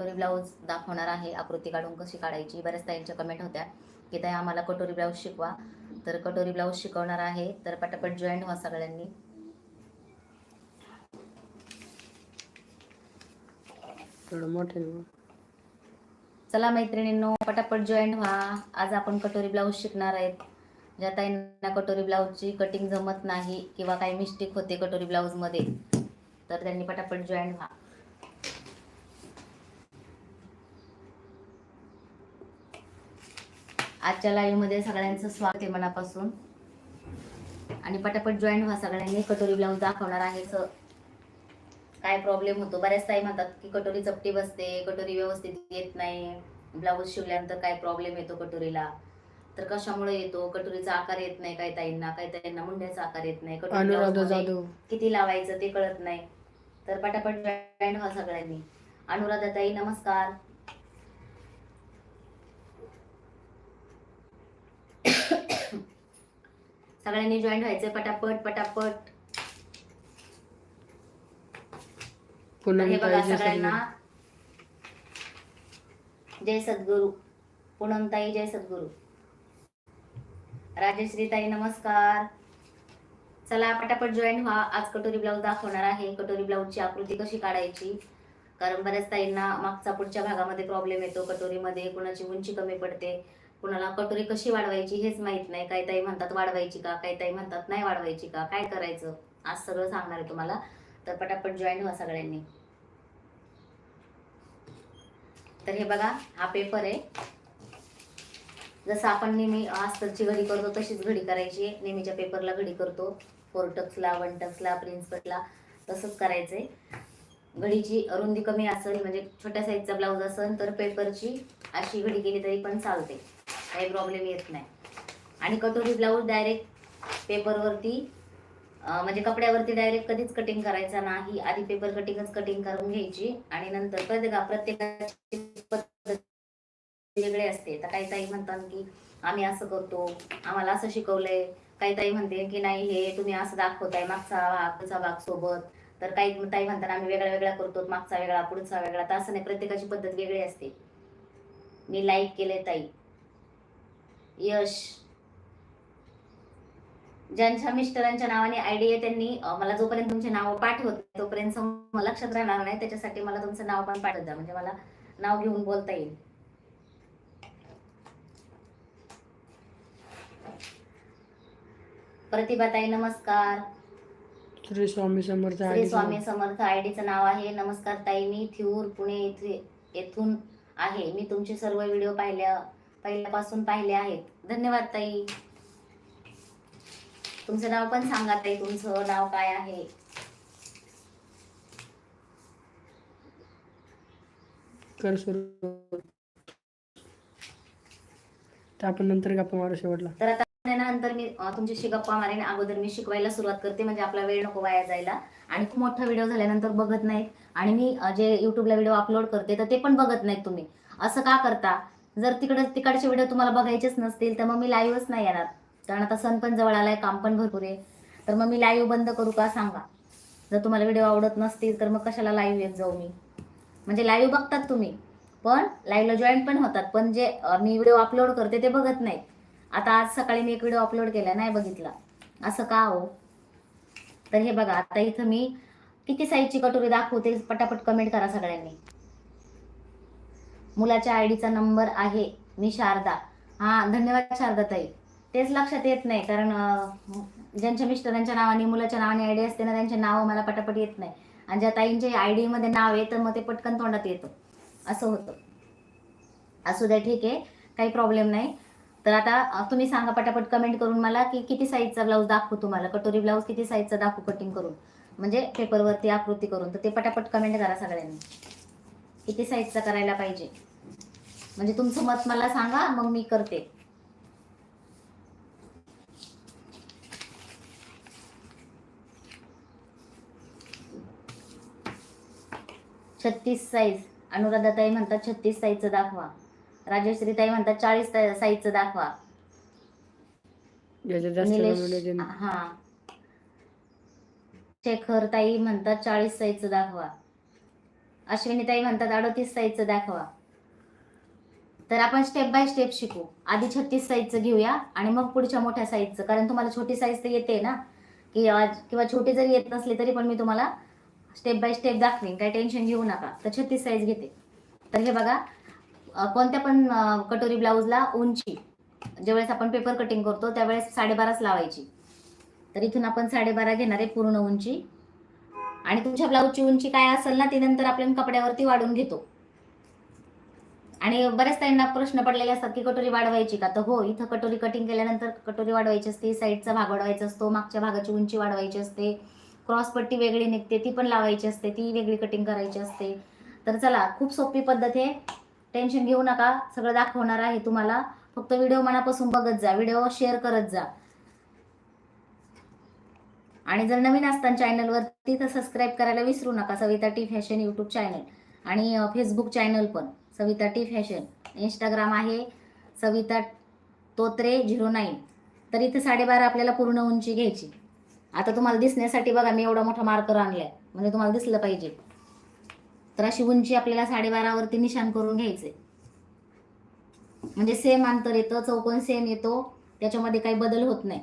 कटोरी ब्लाऊज दाखवणार आहे. आकृती काढून कशी काढायची? बऱ्याच ताईंच्या कमेंट होत्या की ताई आम्हाला कटोरी ब्लाऊज शिकवा. तर कटोरी ब्लाऊज शिकवणार आहे. तर पटापट जॉईन व्हा सगळ्यांनी. चला मैत्रिणींनो पटापट जॉईन व्हा. आज आपण कटोरी ब्लाऊज शिकणार आहेत. ज्या ताईंना कटोरी ब्लाऊजची कटिंग जमत नाही किंवा काही मिस्टेक होते कटोरी ब्लाऊजमध्ये तर त्यांनी पटापट जॉईन व्हा. आजच्या लाईव्हमध्ये सगळ्यांचं स्वागत आहे मनापासून. आणि पटापट जॉईन व्हा सगळ्यांनी. कटोरी ब्लाऊज दाखवणार आहे स- काय प्रॉब्लेम होतो? बऱ्याच ताई म्हणतात की कटोरी चपटी बसते कटोरी व्यवस्थित येत नाही. ब्लाऊज शिवल्यानंतर काय प्रॉब्लेम येतो कटोरीला? तर कशामुळे येतो? कटोरीचा आकार येत नाही काही ताईंना काही ताईंना मुंड्याचा आकार येत नाही. कटोरी किती लावायचं ते कळत नाही. तर पटापट जॉईन व्हा सगळ्यांनी. अनुराधा ताई नमस्कार. सगळ्यांनी जॉईन व्हायचं पटापट पटापट. तर हे बघा सगळ्यांना. जय सद्गुरू. पूनमताई जय सद्गुरू. राजश्री ताई नमस्कार. चला पटापट जॉईन व्हा. आज कटोरी ब्लाऊज दाखवणार आहे. कटोरी ब्लाऊजची आकृती कशी काढायची? कारण बऱ्याच ताईंना मागचा पुढच्या भागामध्ये प्रॉब्लेम येतो. कटोरीमध्ये कुणाची उंची कमी पडते. कुणाला कटोरी कशी वाढवायची हेच माहीत नाही. काही ताई म्हणतात वाढवायची का? काही ताई म्हणतात नाही वाढवायची का? काय करायचं? आज सगळं सांगणार आहे तुम्हाला. तर पटापट जॉईन व्हा सगळ्यांनी. तर हे बघा हा पेपर आहे. जसं आपण नेहमी आस्तरची घडी करतो तशीच घडी करायची आहे. नेहमीच्या पेपरला घडी करतो. फोर टक्सला वन टक्सला प्रिन्स कटला तसंच करायचंय. घडीची रुंदी कमी असेल म्हणजे छोट्या साईजचा ब्लाऊज असेल तर पेपरची अशी घडी केली तरी पण चालते. काही प्रॉब्लेम येत नाही. आणि कटोरी ब्लाऊज डायरेक्ट पेपरवरती म्हणजे कपड्यावरती डायरेक्ट कधीच कटिंग करायचा नाही. आधी पेपर कटिंगच कटिंग करून घ्यायची आणि नंतर प्रत्येका प्रत्येकाची वेगळे वेगळी असते. तर काही ताई म्हणतात की आम्ही असं करतो आम्हाला असं शिकवलंय. काही ताई म्हणते की नाही हे तुम्ही असं दाखवताय मागचा भाग भाग सोबत. तर काही ताई म्हणतात आम्ही वेगळा वेगळा करतो मागचा वेगळा पुढचा वेगळा. तर असं नाही प्रत्येकाची पद्धत वेगळी असते. मी लाईक केले ताई. यश. ज्यांच्या मिस्टरांच्या नावाने आयडी आहे त्यांनी मला जोपर्यंत तुमचे नाव पाठवत तोपर्यंत लक्षात राहणार नाही. त्याच्यासाठी मला तुमचं नाव पण पाठवत जा. म्हणजे मला नाव घेऊन बोलता येईल. प्रतिभाताई नमस्कार. श्री स्वामी समर्थ श्री स्वामी समर्थ आयडीचं नाव आहे. नमस्कार ताई मी थिऊर पुणे येथे येथून आहे. मी तुमचे सर्व व्हिडिओ पाहिल्या पहिल्यापासून पाहिले आहेत. धन्यवाद ताई. तुमचं नाव पण सांगा ताई तुमचं नाव काय आहे? कर सुरू. तर आपण नंतर गप्पा मारू शेवटला. तर आता नंतर मी तुमच्याशी गप्पा मारेन. अगोदर मी शिकवायला सुरुवात करते म्हणजे आपला वेळ नको वाया जायला. आणि खूप मोठा व्हिडिओ झाल्यानंतर बघत नाहीत. आणि मी जे युट्यूबला व्हिडिओ अपलोड करते तर ते पण बघत नाहीत तुम्ही. असं का करता? जर तिकडे तिकडचे व्हिडिओ तुम्हाला बघायचेच नसतील तर मग मी लाईव्हच नाही येणार. कारण आता सण पण जवळ आलाय काम पण भरपूर आहे. तर मग मी लाईव्ह बंद करू का सांगा. जर तुम्हाला व्हिडिओ आवडत नसतील तर मग कशाला लाईव्ह येत जाऊ मी? म्हणजे लाईव्ह बघतात तुम्ही पण लाईव्हला जॉईन पण होतात. पण जे मी व्हिडिओ अपलोड करते ते बघत नाहीत. आता आज सकाळी मी एक व्हिडिओ अपलोड केला नाही बघितला. असं का हो? तर हे बघा आता इथं मी किती साईजची कटोरी दाखवते पटापट कमेंट करा सगळ्यांनी. मुलाच्या आयडीचा नंबर आहे. मी शारदा. हा धन्यवाद शारदा ताई. तेच लक्षात येत नाही कारण ज्यांच्या मिस्टरांच्या नावाने मुलाच्या नावाने आयडी असते ना त्यांचे नाव मला पटापट येत नाही. आणि ज्या ताईंचे आयडी मध्ये नाव आहे तर मग ते पटकन तोंडात येतं. असं होतं. असू द्या ठीक आहे. काही प्रॉब्लेम नाही. तर आता तुम्ही सांगा पटापट कमेंट करून मला की किती साईजचा ब्लाऊज दाखवू तुम्हाला? कटोरी ब्लाऊज किती साईजचा दाखवू कटिंग करून? म्हणजे पेपरवरती आकृती करून. तर ते पटापट कमेंट करा सगळ्यांनी. किती साईजचा करायला पाहिजे? म्हणजे तुमचं मत मला सांगा मग मी करते. छत्तीस साईज अनुराधाताई म्हणतात छत्तीस साईजचं दाखवा. राजश्रीताई म्हणतात चाळीस साईजचं दाखवा. निलेश. हा. शेखर ताई म्हणतात चाळीस साईजचं दाखवा. अश्विनीताई म्हणतात अडतीस साईजचं दाखवा. तर आपण स्टेप बाय स्टेप शिकू. आधी छत्तीस साईजचं घेऊया आणि मग पुढच्या मोठ्या साईजचं. कारण तुम्हाला छोटी साईज तर येते ना? की आज किंवा छोटी जरी येत नसली तरी पण मी तुम्हाला स्टेप बाय स्टेप दाखवेन. काही टेन्शन घेऊ नका. तर छत्तीस साईज घेते. तर हे बघा कोणत्या पण कटोरी ब्लाऊजला उंची. ज्यावेळेस आपण पेपर कटिंग करतो त्यावेळेस साडेबाराच लावायची. तर इथून आपण साडेबारा घेणार आहे पूर्ण उंची. आणि तुमच्या ब्लाऊजची उंची काय असेल ना ती नंतर आपण कपड्यावरती वाढून घेतो. आणि बऱ्याच ताईंना प्रश्न पडलेले असतात की कटोरी वाढवायची का? तर हो इथं कटोरी कटिंग केल्यानंतर कटोरी वाढवायची असते साईडचा भाग वाढवायचा असतो मागच्या भागाची उंची वाढवायची असते क्रॉस पट्टी वेगळी निघते ती पण लावायची असते ती वेगळी कटिंग करायची असते. तर चला खूप सोपी पद्धत आहे. टेन्शन घेऊ नका सगळं दाखवणार आहे तुम्हाला. फक्त व्हिडिओ मनापासून बघत जा व्हिडिओ शेअर करत जा. आणि जर नवीन असताना चॅनलवरती तर सबस्क्राईब करायला विसरू नका Savita T fashion YouTube channel आणि फेसबुक चॅनल पण सविता टी फॅशन इंस्टाग्राम आहे सविता तोत्रे झिरो नाईन. तर इथे साडेबारा आपल्याला पूर्ण उंची घ्यायची. आता तुम्हाला दिसण्यासाठी बघा मी एवढा मोठा मार्कर आणलाय. म्हणजे तुम्हाला दिसलं पाहिजे. तर अशी उंची आपल्याला साडेबारावरती निशाण करून घ्यायचे. म्हणजे सेम अंतर येतं चौकोन सेम येतो. त्याच्यामध्ये काही बदल होत नाही.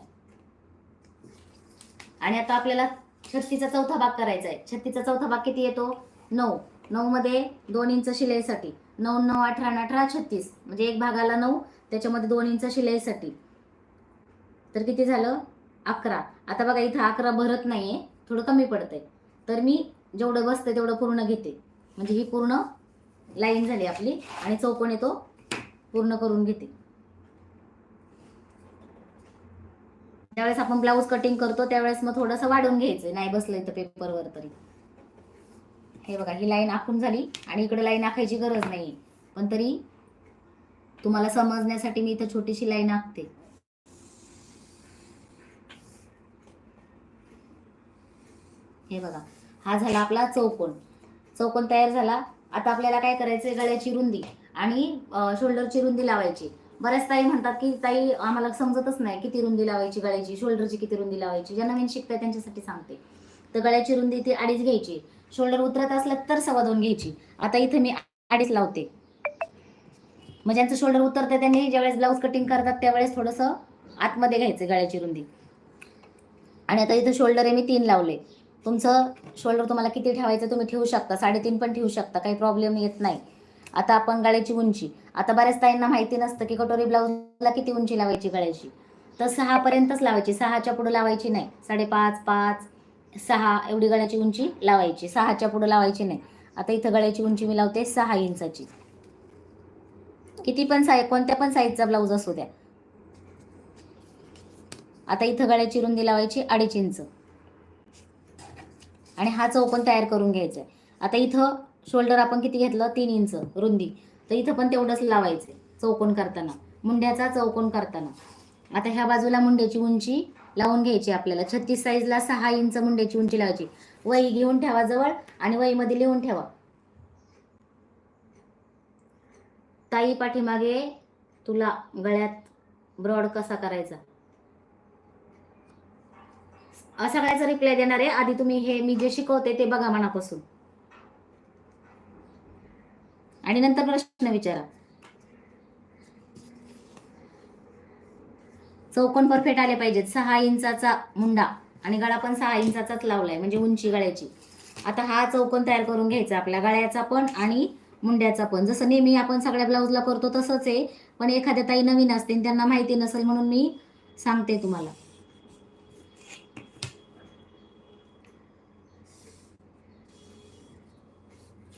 आणि आता आपल्याला छत्तीचा चौथा भाग करायचा आहे छत्तीचा चौथा भाग किती येतो? नऊ. नऊ मध्ये दोन इंच शिलाईसाठी. नऊ नऊ अठरा अठरा छत्तीस. म्हणजे एक भागाला नऊ त्याच्यामध्ये दोन इंच शिलाईसाठी. तर किती झालं? अकरा. आता बघा इथं अकरा भरत नाहीये. थोडं कमी पडतंय. तर मी जेवढं बसतंय तेवढं पूर्ण घेते. म्हणजे ही पूर्ण लाईन झाली आपली. आणि चौकोन येतो पूर्ण करून घेते. ज्यावेळेस आपण ब्लाऊज कटिंग करतो त्यावेळेस मग थोडंसं वाढून घ्यायचं नाही बसलं इथं पेपरवर तरी. हे बघा ही लाईन आखून झाली. आणि इकडे लाईन आखायची गरज नाही पण तरी तुम्हाला समजण्यासाठी मी इथं छोटीशी लाईन आखते. हे बघा हा झाला आपला चौकोन. चौकोन तयार झाला. आता आपल्याला काय करायचंय? गळ्याची रुंदी आणि शोल्डरची रुंदी लावायची. बऱ्याच ताई म्हणतात की ताई आम्हाला समजतच नाही किती रुंदी लावायची गळ्याची शोल्डरची किती रुंदी लावायची. ज्या नवीन शिकताय त्यांच्यासाठी सांगते. तर गळ्याची रुंदी ती अडीच घ्यायची. शोल्डर उतरत असलं तर सव्वा दोन घ्यायची. आता इथे मी अडीच लावते. मग ज्यांचं शोल्डर उतरतं त्यांनी ज्यावेळेस ब्लाऊज कटिंग करतात त्यावेळेस थोडंसं आतमध्ये घ्यायचं गळ्याची रुंदी. आणि आता इथं शोल्डर आहे मी तीन लावले. तुमचं शोल्डर तुम्हाला किती ठेवायचं तुम्ही ठेवू शकता. साडेतीन पण ठेवू शकता. काही प्रॉब्लेम येत नाही. आता आपण गळ्याची उंची. आता बऱ्याच ताईंना माहिती नसतं की कटोरी ब्लाऊजला किती उंची लावायची गळ्याची. तर सहापर्यंतच लावायची. सहाच्या पुढे लावायची नाही. साडेपाच पाच सहा एवढी गळ्याची उंची लावायची. सहाच्या पुढे लावायची नाही. आता इथं गळ्याची उंची मी लावते सहा इंचाची. किती पण साईज कोणत्या पण साईजचा ब्लाऊज असू द्या. आता इथं गळ्याची रुंदी लावायची अडीच इंच. आणि हा चौकोन तयार करून घ्यायचा आहे. आता इथं शोल्डर आपण किती घेतलं? तीन इंच रुंदी. तर इथं पण तेवढंच लावायचं चौकोन करताना. मुंड्याचा चौकोन करताना. आता ह्या बाजूला मुंड्याची उंची लावून घ्यायची आपल्याला. छत्तीस साईजला सहा इंच मुंड्याची उंची लावायची. वही घेऊन ठेवा जवळ आणि वहीमध्ये लिहून ठेवा. ताई पाठीमागे तुला गळ्यात ब्रॉड कसा करायचा? अ, सगळ्याचा रिप्लाय देणार आहे. आधी तुम्ही हे मी जे शिकवते ते बघा मनापासून. आणि नंतर प्रश्न विचारा. चौकोन परफेक्ट आले पाहिजेत. सहा इंचाचा मुंडा आणि गळा पण सहा इंचाचाच लावलाय म्हणजे उंची गळ्याची. आता हा चौकोन तयार करून घ्यायचा आपल्या गळ्याचा पण आणि मुंड्याचा पण. जसं नेहमी आपण सगळ्या ब्लाऊजला करतो तसंच आहे पण एखाद्या ताई नवीन असते आणि त्यांना माहिती नसेल म्हणून मी सांगते तुम्हाला.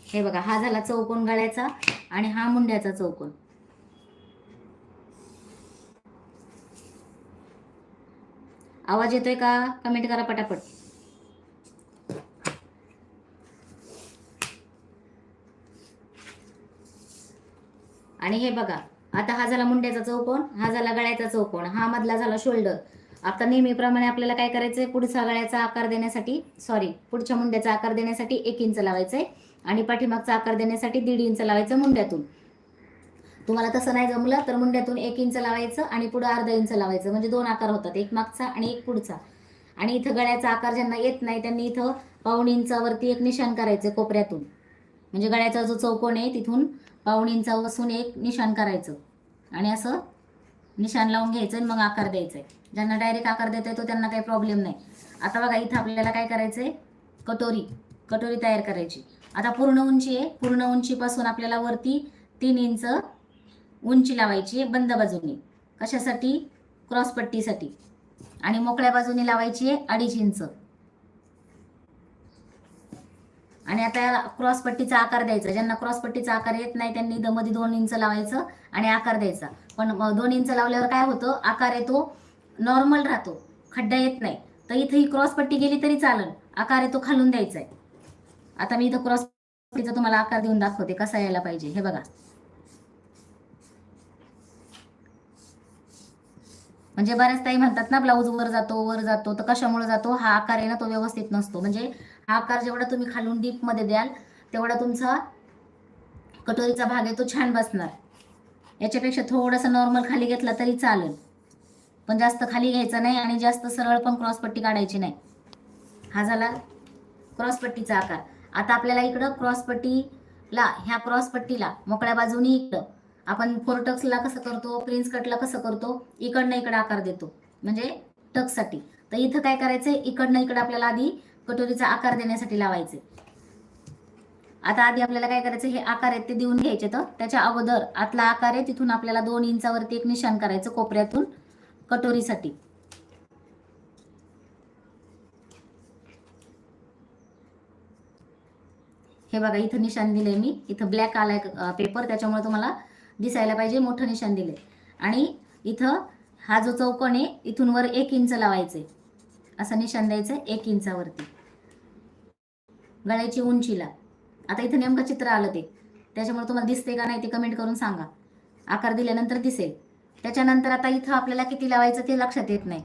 हे बघा हा झाला चौकोन गळ्याचा आणि हा मुंड्याचा चौकोन. आवाज येतोय का? कमेंट करा पटापट. आणि हे बघा आता हा झाला मुंड्याचा चौकोन हा झाला गळ्याचा चौकोन हा मधला झाला शोल्डर. आता नेहमीप्रमाणे आपल्याला काय करायचंय? पुढचा गळ्याचा आकार देण्यासाठी सॉरी पुढच्या मुंड्याचा आकार देण्यासाठी एक इंच लावायचंय. आणि पाठीमागचा आकार देण्यासाठी दीड इंच लावायचं मुंड्यातून. तुम्हाला तसं नाही जमलं तर मुंड्यातून एक इंच लावायचं आणि पुढं अर्धा इंच लावायचं. म्हणजे दोन आकार होतात एक मागचा आणि एक पुढचा. आणि इथं गळ्याचा आकार ज्यांना येत नाही त्यांनी इथं पाऊण इंचावरती एक निशाण करायचं कोपऱ्यातून. म्हणजे गळ्याचा जो चौकोन आहे तिथून पाऊण इंचापासून एक निशाण करायचं. आणि असं निशाण लावून घ्यायचं आणि मग आकार द्यायचा आहे ज्यांना डायरेक्ट आकार देता येतो त्यांना काही प्रॉब्लेम नाही. आता बघा इथं आपल्याला काय करायचं आहे कटोरी. कटोरी तयार करायची. आता पूर्ण उंची आहे. पूर्ण उंचीपासून आपल्याला वरती तीन इंच उंची लावायची आहे बंद बाजूनी. कशासाठी? क्रॉसपट्टीसाठी आणि मोकळ्या बाजूने लावायची आहे अडीच इंच. आणि आता क्रॉसपट्टीचा आकार द्यायचा. ज्यांना क्रॉसपट्टीचा आकार येत नाही त्यांनी दमधी दोन इंच लावायचं आणि आकार द्यायचा. पण दोन इंच लावल्यावर काय होतं? आकार येतो नॉर्मल राहतो. खड्डा येत नाही. तर इथं ही क्रॉसपट्टी गेली तरी चालेल. आकार येतो खालून द्यायचा आहे आता मी इथं क्रॉस पट्टीचा तुम्हाला आकार देऊन दाखवते कसा यायला पाहिजे. हे बघा. म्हणजे बऱ्याच ताई म्हणतात ना ब्लाऊज वर जातो वर जातो तर कशामुळे जातो? हा आकार आहे ना तो व्यवस्थित नसतो. म्हणजे हा आकार जेवढा तुम्ही खालून डीपमध्ये द्याल तेवढा तुमचा कटोरीचा भाग आहे तो छान बसणार. याच्यापेक्षा थोडासा नॉर्मल खाली घेतला तरी चालेल. पण जास्त खाली घ्यायचा नाही आणि जास्त सरळ पण क्रॉसपट्टी काढायची नाही. हा झाला क्रॉसपट्टीचा आकार. आता आपल्याला इकडं क्रॉसपट्टीला ह्या क्रॉसपट्टीला मोकळ्या बाजूनी इकडं. आपण फोर टक्सला कसं करतो प्रिन्स कटला कसं करतो इकडनं इकडं आकार देतो. म्हणजे टक्ससाठी तर इथं काय करायचंय इकडनं इकडं आपल्याला आधी कटोरीचा आकार देण्यासाठी लावायचे. आता आधी आपल्याला काय करायचं हे आकार आहेत ते देऊन घ्यायचे तर त्याच्या अगोदर आतला आकार आहे तिथून आपल्याला दोन इंचावरती एक निशाण करायचं कोपऱ्यातून कटोरीसाठी. हे बघा इथं निशाण दिलंय मी. इथं ब्लॅक आलाय पेपर त्याच्यामुळे तुम्हाला दिसायला पाहिजे मोठं निशाण दिलंय. आणि इथं हा जो चौकोन आहे इथून वर एक इंच लावायचे असं निशाण द्यायचं एक इंचावरती. गळ्याची उंचीला. आता इथं नेमकं चित्र आलं ते. त्याच्यामुळे तुम्हाला दिसते का नाही ते कमेंट करून सांगा. आकार दिल्यानंतर दिसेल. त्याच्यानंतर आता इथं आपल्याला किती लावायचं ते लक्षात येत नाही.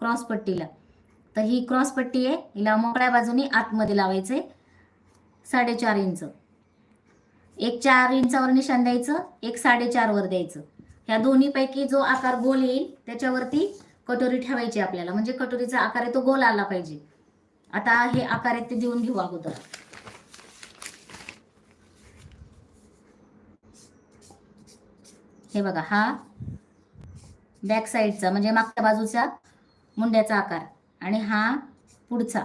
क्रॉस पट्टीला. तर ही क्रॉस पट्टी आहे. हिला मोकळ्या बाजूनी आतमध्ये लावायचे साडेचार इंच. एक चार इंचावर निशाण द्यायचं एक साडेचारवर द्यायचं. ह्या दोन्हीपैकी जो आकार गोल येईल त्याच्यावरती कटोरी ठेवायची आपल्याला. म्हणजे कटोरीचा आकार आहे तो गोल आला पाहिजे. आता हे आकार आहेत ते देऊन घेऊ अगोदर. हे बघा हा बॅक साईडचा म्हणजे मागच्या बाजूचा मुंड्याचा आकार आणि हा पुढचा.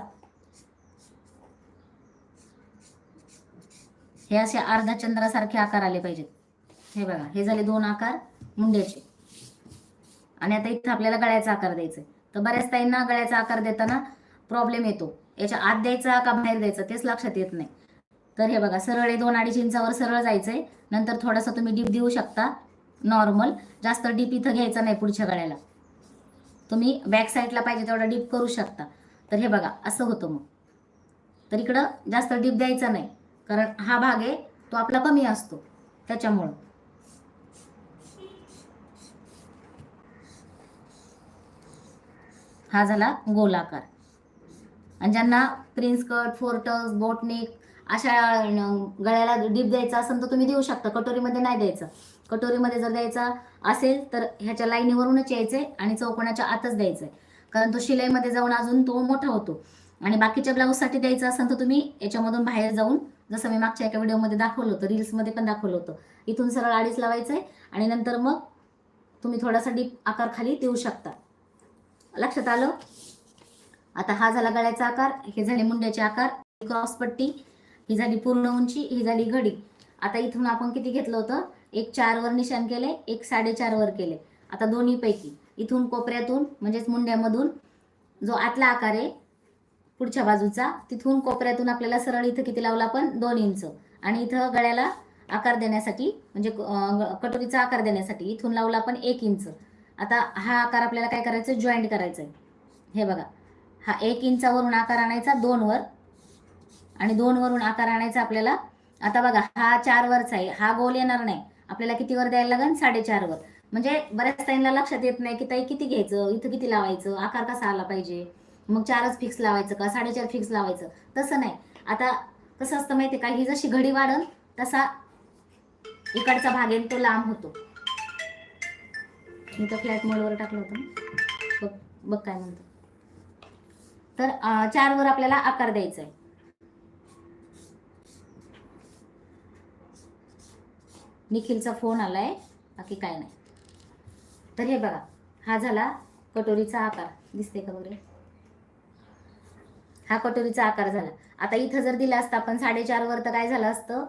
हे असे अर्धा चंद्रासारखे आकार आले पाहिजेत. हे बघा हे झाले दोन आकार मुंड्याचे. आणि आता इथं आपल्याला गळ्याचा आकार द्यायचा तर बऱ्याच ताईंना गळ्याचा आकार देताना प्रॉब्लेम येतो. याच्या आत द्यायचा का बाहेर द्यायचा तेच लक्षात येत नाही. तर हे बघा सरळ आहे दोन अडीच इंचावर सरळ जायचंय. नंतर थोडासा तुम्ही डीप देऊ शकता. नॉर्मल जास्त डीप इथं घ्यायचा नाही पुढच्या गळ्याला. तुम्ही बॅक साईडला पाहिजे तेवढा डीप करू शकता. तर हे बघा असं होतं मग. तर इकडं जास्त डीप द्यायचा नाही. कारण हा भाग आहे तो आपला कमी असतो. त्याच्यामुळं. हा झाला गोलाकार. आणि ज्यांना प्रिन्स कट फोर्टस बोटनिक अशा गळ्याला डीप द्यायचा असेल तर तुम्ही देऊ शकता. कटोरीमध्ये नाही द्यायचं. कटोरीमध्ये जर द्यायचा असेल तर ह्याच्या लाईनीवरूनच यायचंय आणि चौकोनाच्या आतच द्यायचंय. कारण तो शिलाईमध्ये जाऊन अजून तो मोठा होतो. आणि बाकीच्या ब्लाऊजसाठी द्यायचा असेल तर तुम्ही याच्यामधून बाहेर जाऊन जसं मी मागच्या एका व्हिडिओमध्ये दाखवलं होतं रील्समध्ये पण दाखवलं होतं. इथून सरळ अडीच लावायचंय आणि नंतर मग तुम्ही थोडासा डीप आकार खाली देऊ शकता. लक्षात आलं? आता हा झाला गळ्याचा आकार हे झाले मुंड्याचे आकार क्रॉस पट्टी ही झाली पूर्ण उंची ही झाली घडी. आता इथून आपण किती घेतलं होतं? एक चारवर निशाण केले एक साडेचारवर केले. आता दोन्हीपैकी इथून कोपऱ्यातून म्हणजेच मुंड्यामधून जो आतला आकार आहे पुढच्या बाजूचा. तिथून कोपऱ्यातून आपल्याला सरळ इथं किती लावला आपण? दोन इंच. आणि इथं गळ्याला आकार देण्यासाठी म्हणजे कटोरीचा आकार देण्यासाठी इथून लावला आपण एक इंच. आता हा आकार आपल्याला काय करायचं जॉईंट करायचं आहे हे बघा. हा एक इंचावरून आकार आणायचा दोनवर आणि दोनवरून आकार आणायचा आपल्याला आता बघा हा चारवरचा आहे. हा गोल येणार नाही. आपल्याला कितीवर द्यायला लागेल साडेचारवर म्हणजे बऱ्याच ताईंना लक्षात येत नाही की ताई किती घ्यायचं? इथं किती लावायचं? आकार कसा आला पाहिजे? मग चारच फिक्स लावायचं का? साडेचार फिक्स लावायचं. तसं नाही. आता कसं असतं माहिती का? ही जशी घडी वाढल तसा इकडचा भाग येईल तो लांब होतो. मी तर फ्लॅट मोडवर टाकलं होतं बघ बघ काय म्हणतो. तर चारवर आपल्याला आकार द्यायचा आहे. निखिलचा फोन आलाय. बाकी काय नाही. तर हे बघा. हा झाला कटोरीचा आकार. दिसते का वगैरे हा कटोरीचा आकार झाला. आता इथं जर दिला असता आपण साडेचार वर तर काय झालं असतं?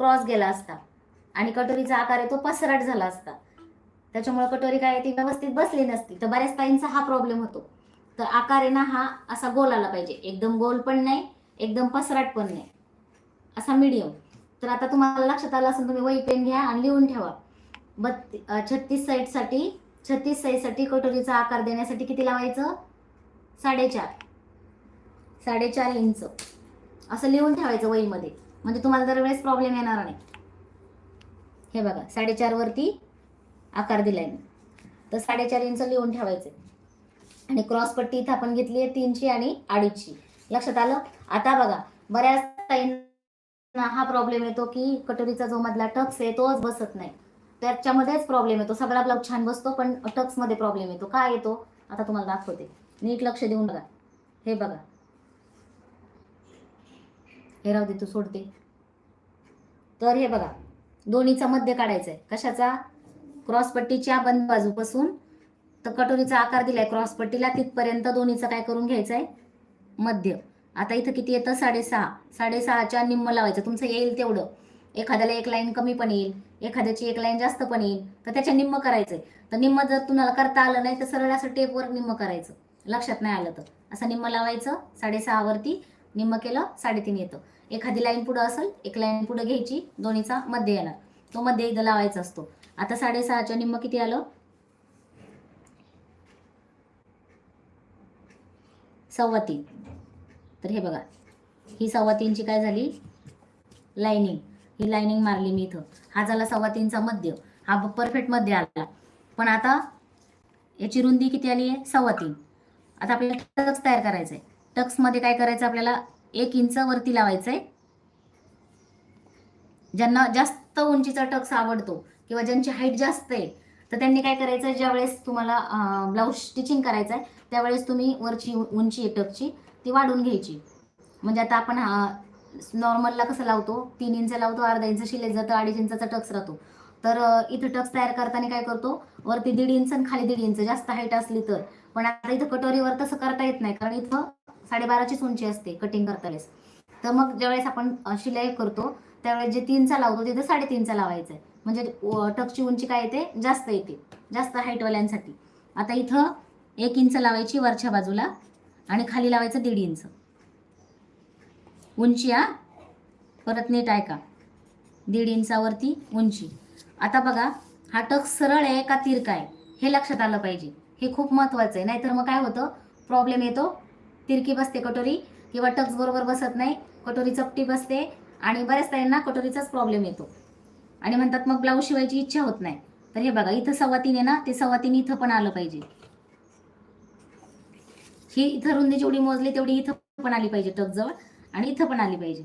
क्रॉस गेला असता. आणि कटोरीचा आकार आहे तो पसराट झाला असता. त्याच्यामुळे कटोरी काय आहे? ती व्यवस्थित बसली नसती. तर बऱ्याच ताईंचा हा प्रॉब्लेम होतो. तर आकार आहे ना हा असा गोल आला पाहिजे. एकदम गोल पण नाही एकदम पसराट पण नाही. असा मीडियम तर आता तुम्हाला लक्षात आलं असेल तुम्ही वही पेन घ्या आणि लिहून ठेवा. बत्ती छत्तीस साईडसाठी छत्तीस साईजसाठी कटोरीचा आकार देण्यासाठी किती लावायचं? साडेचार. साडेचार इंच. असं लिहून ठेवायचं वहीमध्ये. म्हणजे तुम्हाला दरवेळेस प्रॉब्लेम येणार नाही. हे बघा साडेचार वरती आकार दिलाय मी. तर साडेचार इंच लिहून ठेवायचे. आणि क्रॉस पट्टी इथं आपण घेतली आहे तीनची आणि अडीचची. लक्षात आलं? आता बघा बऱ्याच ताईंना हा प्रॉब्लेम येतो की कटोरीचा जो मधला टक्स आहे तोच बसत नाही. त्याच्यामध्येच प्रॉब्लेम येतो. सगळा ब्लॉक छान बसतो पण टक्समध्ये प्रॉब्लेम येतो. काय येतो? आता तुम्हाला दाखवते. नीट लक्ष देऊन बघा. हे बघा. हे राहू दे तू सोडते. तर हे बघा दोन्हीचा मध्य काढायचा आहे कशाचा? क्रॉसपट्टीच्या बंद बाजूपासून तर कटोरीचा आकार दिलाय क्रॉसपट्टीला तिथपर्यंत दोन्हीचं काय करून घ्यायचं आहे मध्य. आता इथं किती येतं? साडेसहा. साडेसहाच्या निम्म लावायचं. तुमचं येईल तेवढं. एखाद्याला एक लाईन कमी पण येईल. एखाद्याची एक लाईन जास्त पण येईल. तर त्याच्या निम्म करायचंय. तर निम्म जर तुम्हाला करता आलं नाही तर सरळ असं टेपवर निम्म करायचं. लक्षात नाही आलं तर. असं निम्म लावायचं. साडेसहावरती निम्म केलं साडेतीन येतं. एखादी लाईन पुढं असेल एक लाईन पुढं घ्यायची दोन्हीचा मध्य येणार. तो मध्य एकदा लावायचा असतो. आता साडेसहाच्या निम्म किती आलं? सव्वा तीन तर हे बघा. ही सव्वा तीनची काय झाली? लाईनिंग ही लाईनिंग मारली मी इथं. हा झाला सव्वा तीनचा मध्य. हा परफेक्ट मध्य आला. पण आता याची रुंदी किती आली आहे? सव्वा तीन आता आपल्याला तयार करायचं आहे टक्समध्ये काय करायचं? आपल्याला एक इंच वरती लावायचं आहे ज्यांना जास्त उंचीचा टक्स आवडतो किंवा ज्यांची हाईट जास्त आहे तर त्यांनी काय करायचं ज्यावेळेस तुम्हाला ब्लाऊज स्टिचिंग करायचं आहे त्यावेळेस तुम्ही वरची उंची आहे ती वाढून घ्यायची. म्हणजे आता आपण नॉर्मलला कसं लावतो? तीन इंच लावतो अर्धा इंच शिले जातं अडीच इंचाचा टक्स राहतो. तर इथं टक्स तयार करताना काय करतो? वरती दीड इंच आणि खाली दीड इंच जास्त हाईट असली तर. पण आता इथं कटोरीवर तसं करता येत नाही कारण इथं साडेबाराचीच उंची असते कटिंग करतावेळेस तर मग ज्यावेळेस आपण शिलाई करतो त्यावेळेस जे तीनचा लावतो तिथं साडेतीनचा लावायचा आहे म्हणजे टकची उंची काय येते? जास्त येते. जास्त हाईटवाल्यांसाठी आता इथं एक इंच लावायची वरच्या बाजूला आणि खाली लावायचं दीड इंच. उंची हा? परत नीट ऐका. दीड इंचावरती उंची. आता बघा हा टक सरळ आहे का तिरका आहे? हे लक्षात आलं पाहिजे. हे खूप महत्त्वाचं आहे. नाहीतर मग काय होतं? प्रॉब्लेम येतो. तिरकी बसते कटोरी किंवा टक्स बरोबर बसत नाही कटोरी चपटी बसते आणि बऱ्याच ताईंना कटोरीचाच प्रॉब्लेम येतो. आणि म्हणतात मग ब्लाऊज शिवायची इच्छा होत नाही. तर हे बघा इथं सव्वा तीन आहे ना ते सव्वा तीन इथं पण आलं पाहिजे. ही इथं रुंदी जेवढी मोजली तेवढी इथं पण आली पाहिजे टक जवळ आणि इथं पण आली पाहिजे.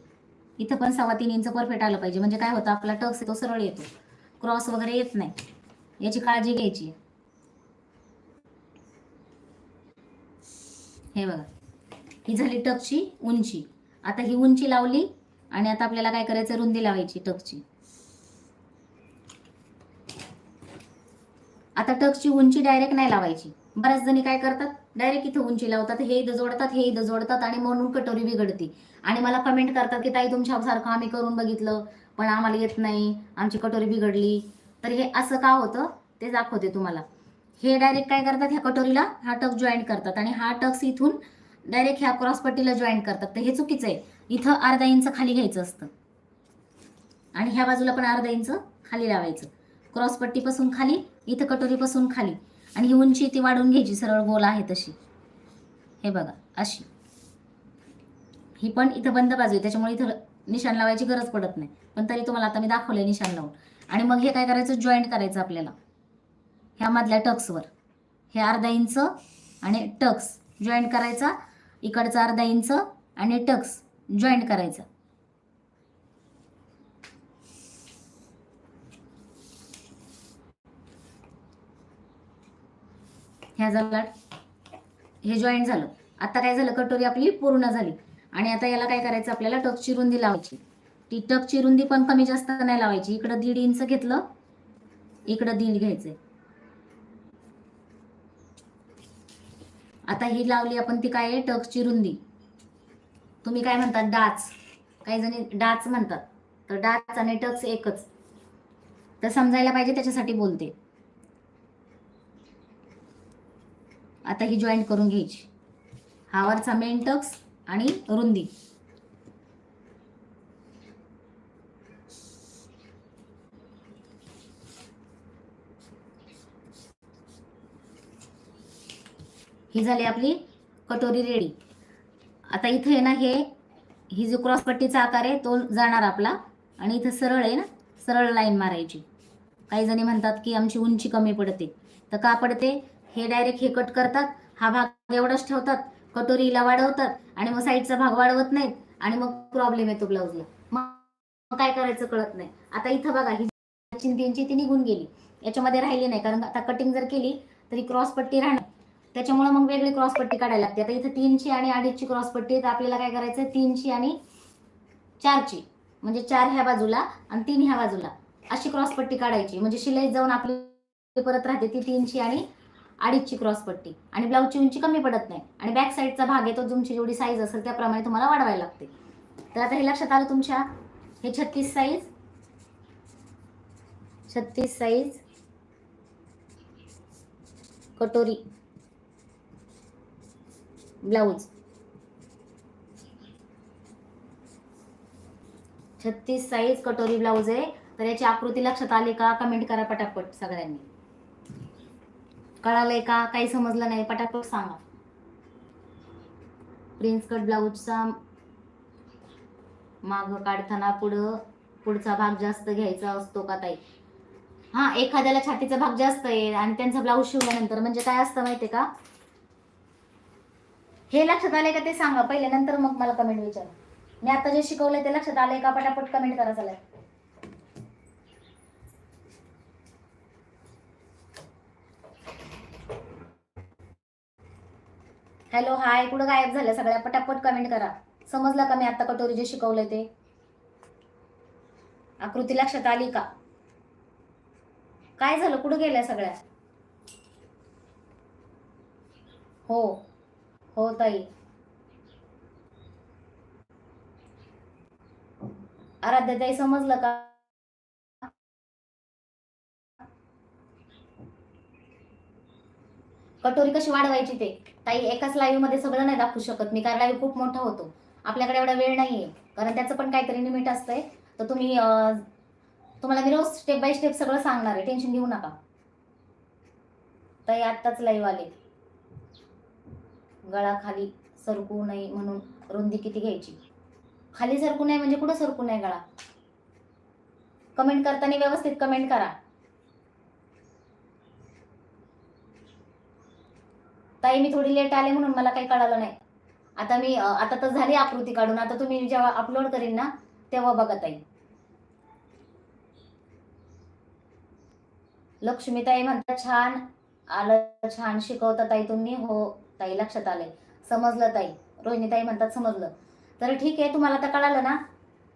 इथं पण सव्वा तीन इंच परफेक्ट आलं पाहिजे. म्हणजे काय होतं आपला टक्स येतो तो सरळ येतो. क्रॉस वगैरे येत नाही. याची काळजी घ्यायची. हे बघा. ही झाली टकची उंची. आता ही उंची लावली आणि आता आपल्याला काय करायचं? रुंदी लावायची टकची. आता टकची उंची डायरेक्ट नाही लावायची. बऱ्याच जणी काय करतात? डायरेक्ट इथं उंची लावतात. हे इथं जोडतात हे इथं जोडतात आणि म्हणून कटोरी बिघडते. आणि मला कमेंट करतात की ताई तुमच्यासारखं आम्ही करून बघितलं पण आम्हाला येत नाही. आमची कटोरी बिघडली. तर हे असं का होतं? ते दाखवते तुम्हाला. हे डायरेक्ट काय करतात? ह्या कटोरीला हा टक जॉईंट करतात. आणि हा टक्स इथून डायरेक्ट ह्या क्रॉसपट्टीला जॉईंट करतात. तर हे चुकीचं आहे. इथं अर्धा इंच खाली घ्यायचं असतं. आणि ह्या बाजूला पण अर्धा इंच खाली लावायचं. क्रॉसपट्टीपासून खाली इथं कटोरीपासून खाली. आणि ही उंची ती वाढून घ्यायची सरळ गोल आहे तशी. हे बघा अशी. ही पण इथं बंद बाजू आहे त्याच्यामुळे इथं निशाण लावायची गरज पडत नाही. पण तरी तुम्हाला आता मी दाखवलंय निशाण लावून. आणि मग हे काय करायचं? जॉईंट करायचं आपल्याला. ह्यामधल्या टक्सवर हे अर्धा इंच आणि टक्स जॉईंट करायचा. इकडचा अर्धा इंच आणि टक्स जॉईंट करायचा. ह्या झाला हे जॉईंट झालं. आता काय झालं कटोरी आपली पूर्ण झाली. आणि आता याला काय करायचं आपल्याला टक्सची रुंदी लावायची. ती टकची रुंदी पण कमी जास्त नाही लावायची. इकडं दीड इंच घेतलं इकडं दीड घ्यायचंय. आता ही लावली आपण ती काय आहे टक्सची रुंदी तुम्ही काय म्हणतात डाच. काही जणी डाच म्हणतात. तर डाच आणि टक्स एकच. तर समजायला पाहिजे त्याच्यासाठी बोलते. आता ही जॉईंट करून घ्यायची. हावरचा मेन टक्स आणि रुंदी. ही झाली आपली कटोरी रेडी आता इथं आहे ना हे ही जो क्रॉसपट्टीचा आकार आहे तो जाणार आपला. आणि इथं सरळ आहे ना सरळ लाईन मारायची. काही जणी म्हणतात की आमची उंची कमी पडते. तर का पडते? हे डायरेक्ट हे कट करतात. हा भाग एवढाच ठेवतात. कटोरीला वाढवतात. आणि मग साईडचा भाग वाढवत नाहीत. आणि मग प्रॉब्लेम येतो ब्लाऊजला मग काय करायचं कळत नाही. आता इथं बघा ही चिंतींची ती निघून गेली. याच्यामध्ये राहिली नाही. कारण आता कटिंग जर केली तरी क्रॉस पट्टी राहणार. त्याच्यामुळे मग वेगळी क्रॉस पट्टी काढायला लागते. आता इथं तीनची आणि अडीचची क्रॉस पट्टी तर आपल्याला काय करायचं तीनची आणि चारची. म्हणजे चार ह्या बाजूला आणि तीन ह्या बाजूला. अशी क्रॉस पट्टी काढायची. म्हणजे शिलाई जाऊन आपली परत राहते ती तीनची आणि अडीचची क्रॉस पट्टी. आणि ब्लाऊजची उंची कमी पडत नाही. आणि बॅक साईडचा भाग आहे तो तुमची जेवढी साईज असेल त्याप्रमाणे तुम्हाला वाढवायला लागते. तर आता हे लक्षात आलं तुमच्या? हे छत्तीस साईज छत्तीस साईज कटोरी. ब्लाऊज छत्तीस साईज कटोरी ब्लाऊज आहे. तर याची आकृती लक्षात आली का? कमेंट करा पटापट सगळ्यांनी. कळालंय का? काही समजलं नाही? पटापट सांगा. प्रिन्स कट ब्लाऊजचा माग काढताना पुढं पुढचा भाग जास्त घ्यायचा असतो का ताई? हा एखाद्याला छातीचा भाग जास्त आहे आणि त्यांचा ब्लाऊज शिवल्यानंतर म्हणजे काय असतं माहितीये का? हे लक्षात आले का ते सांगा. पहिले नंतर मग मला कमेंट विचारा. मी आता जे शिकवलंय ते लक्षात आलंय का पटापट कमेंट करा चला हॅलो हाय कुठं गायब झालं सगळ्या? पटापट कमेंट करा. समजलं का मी आता कटोरी जे शिकवलंय ते? आकृती लक्षात आली का? काय झालं? कुठं गेल्या सगळ्या? हो. हो ताई. आराध्य ताई समजलं का? कटोरी कशी वाढवायची ते? ताई एकाच लाईव्हमध्ये सगळं नाही दाखवू शकत मी कारण लाईव्ह खूप मोठा होतो. आपल्याकडे एवढा वेळ नाहीये. कारण त्याचं पण काहीतरी लिमिट असतंय. तर तुम्ही तुम्हाला मी रोज स्टेप बाय स्टेप सगळं सांगणार आहे. टेन्शन घेऊ नका. ताई आत्ताच लाईव्ह आले. गळा खाली सरकू नये म्हणून रुंदी किती घ्यायची? खाली सरकू नये म्हणजे कुठं सरकू नये गळा? कमेंट करताना व्यवस्थित कमेंट करा. ताई मी थोडी लेट आले म्हणून मला काही कळालं नाही. आता मी आता तर झाली आकृती काढून. आता तुम्ही जेव्हा अपलोड करीन ना तेव्हा बघा ताई. लक्ष्मीताई म्हणतात छान आलं छान शिकवता ताई तुम्ही. हो ताई लक्षात आलंय. समजलं ताई. रोहिणी ताई म्हणतात समजलं. तर ठीक आहे तुम्हाला आता कळालं ना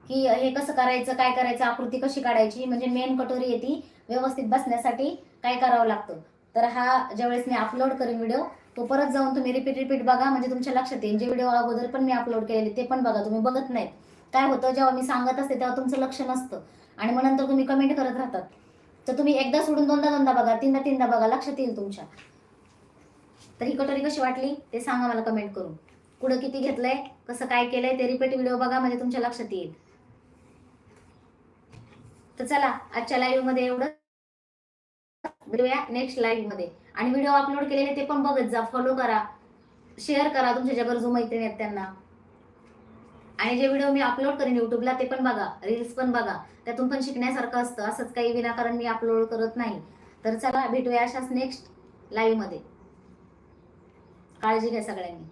की हे कसं करायचं काय करायचं आकृती कशी काढायची? म्हणजे मेन कटोरी येते व्यवस्थित बसण्यासाठी काय करावं लागतं? तर हा ज्यावेळेस मी अपलोड करेन व्हिडिओ तो परत जाऊन तुम्ही रिपीट रिपीट बघा. म्हणजे तुमच्या लक्षात येईल. जे व्हिडिओ अगोदर पण मी अपलोड केलेले ते पण बघा. तुम्ही बघत नाहीत. काय होतं जेव्हा मी सांगत असते तेव्हा तुमचं लक्ष नसतं. आणि मग नंतर तुम्ही कमेंट करत राहतात. तर तुम्ही एकदा सोडून दोनदा दोनदा बघा. तीनदा तीनदा बघा. लक्षात येईल तुमच्या. तर ही कटोरी कशी वाटली ते सांगा मला कमेंट करून. कुठं किती घेतलंय कसं काय केलंय ते रिपीट व्हिडिओ बघा म्हणजे तुमच्या लक्षात येईल. तर चला आजच्या लाईव्हमध्ये एवढं. भेटूया नेक्स्ट लाईव्हमध्ये. आणि व्हिडिओ अपलोड केलेले ते पण बघत जा फॉलो करा शेअर करा तुमच्या ज्या गरजू मैत्रिणी आहेत त्यांना. आणि जे व्हिडिओ मी अपलोड करेन युट्यूबला ते पण बघा रील्स पण बघा. त्यातून पण शिकण्यासारखं असतं असंच काही विनाकारण मी अपलोड करत नाही. तर चला भेटूया अशाच नेक्स्ट लाईव्हमध्ये. काळजी घ्या सगळ्यांनी.